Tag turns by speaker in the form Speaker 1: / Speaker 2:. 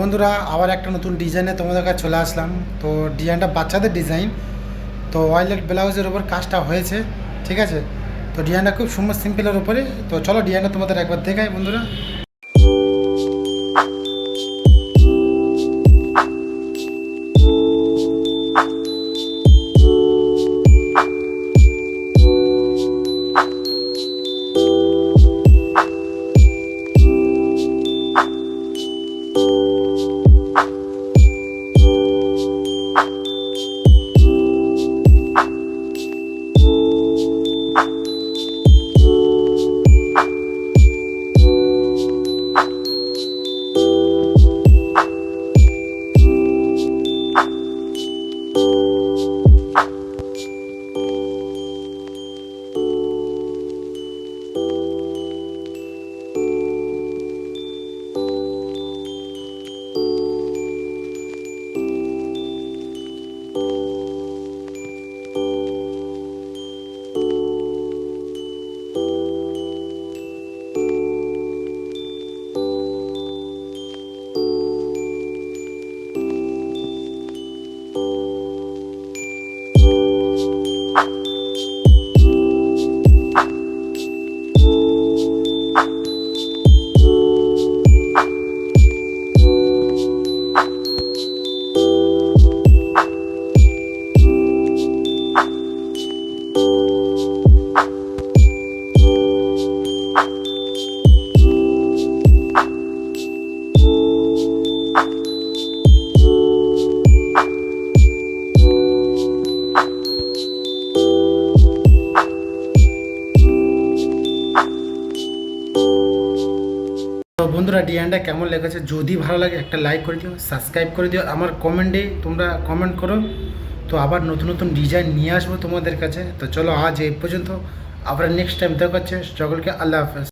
Speaker 1: বন্ধুরা, আবার একটা নতুন ডিজাইনে তোমাদের কাছে চলে আসলাম। তো ডিজাইনটা বাচ্চাদের ডিজাইন তো ওয়াইলেট ব্লাউজের ওপর কাজটা হয়েছে, ঠিক আছে? তো ডিজাইনটা খুব সুন্দর সিম্পলের উপরে। তো চলো ডিজাইনটা তোমাদের একবার দেখাই বন্ধুরা। তো বন্ধুরা ডিজাইনটা কেমন লেগেছে? যদি ভালো লাগে, একটা লাইক করে দিও সাবস্ক্রাইব করে দিও। আমার কমেন্টে তোমরা কমেন্ট করো। তো আবার নতুন নতুন ডিজাইন নিয়ে আসব তোমাদের কাছে। তো চলো আজ এই পর্যন্ত। আবার নেক্সট টাইম দেখা হচ্ছে। সকলকে আল্লাহ হাফেজ।